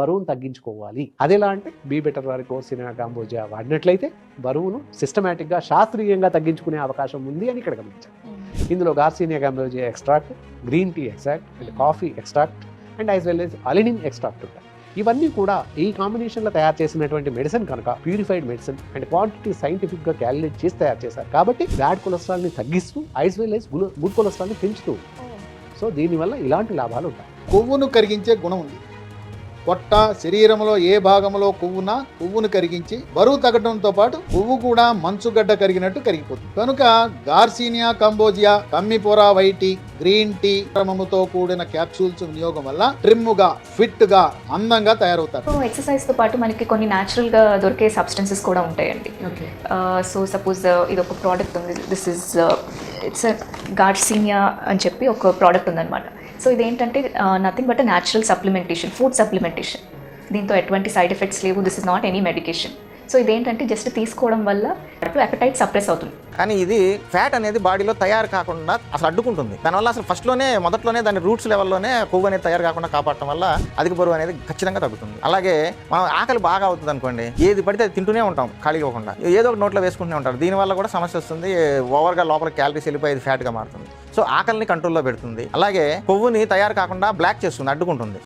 బరువును తగ్గించుకోవాలి. అదెలా అంటే బీ బెటర్ వారి కోర్సినా కాంబోజియా వాడినట్లయితే బరువును సిస్టమేటిక్గా శాస్త్రీయంగా తగ్గించుకునే అవకాశం ఉంది అని ఇక్కడ గమనించాలి ఇందులో garcinia cambogia extract green tea extract and coffee extract and as well as అలినిన్ extract ఉంటాయి. ఇవన్నీ కూడా ఈ కాంబినేషన్లో తయారు చేసినటువంటి మెడిసిన్ కనుక ప్యూరిఫైడ్ మెడిసిన్ అండ్ క్వాంటిటీ సైంటిఫిక్గా క్యాలిక్యులేట్ చేసి తయారు చేశారు. కాబట్టి బ్యాడ్ కొలెస్ట్రాల్ని తగ్గిస్తూ యాజ్ వెల్ ఎస్ గుడ్ కొలెస్ట్రాల్ని పెంచుతూ సో దీనివల్ల ఇలాంటి లాభాలు ఉంటాయి. కొవ్వును కరిగించే గుణం ఉంది. పొట్ట శరీరంలో ఏ భాగంలో కొవ్వున కొవ్వును కరిగించి బరువు తగ్గడంతో పాటు కొవ్వు కూడా మంచుగడ్డ కరిగినట్టు కరిగిపోతుంది. కనుక గార్సీనియా కంబోజియా కమ్మిపోరా వైటీ గ్రీన్ టీ క్రమముతో కూడిన క్యాప్సూల్స్ వినియోగం వల్ల ట్రిమ్గా ఫిట్గా అందంగా తయారవుతారు. సో ఎక్సర్సైజ్తో పాటు మనకి కొన్ని న్యాచురల్గా దొరికే సబ్స్టెన్సెస్ కూడా ఉంటాయండి. సో సపోజ్ ఇది ఒక ప్రోడక్ట్ ఉంది. దిస్ ఇస్ ఇట్స్ గార్డ్సీనియా అని చెప్పి ఒక ప్రోడక్ట్ ఉందన్నమాట. సో ఇదేంటంటే nothing but natural supplementation food supplementation దీంతో ఎటువంటి సైడ్ ఎఫెక్ట్స్ లేవు. This is not any medication so ఇదేంటంటే జస్ట్ తీసుకోవడం వల్ల అపెటైట్ సప్రెస్ అవుతుంది. కానీ ఇది ఫ్యాట్ అనేది బాడీలో తయారు కాకుండా అసలు అడ్డుకుంటుంది. దానివల్ల అసలు ఫస్ట్లోనే మొదట్లోనే దాని రూట్స్ లెవెల్లోనే కొవ్వు అనేది తయారు కాకుండా కాపాడటం వల్ల అధిక బరువు అనేది ఖచ్చితంగా తగ్గుతుంది. అలాగే మనం ఆకలి బాగా అవుతుంది అనుకోండి ఏది పడితే అది తింటూనే ఉంటాం ఖాళీ ఇవ్వకుండా ఏదో ఒక నోట్లో వేసుకుంటూనే ఉంటారు. దీనివల్ల కూడా సమస్య వస్తుంది. ఓవర్గా లోపల క్యాలరీస్ వెళ్ళిపోయి అది ఫ్యాట్గా మారుతుంది. సో ఆకలిని కంట్రోల్లో పెడుతుంది. అలాగే కొవ్వుని తయారు కాకుండా బ్లాక్ చేస్తుంది అడ్డుకుంటుంది.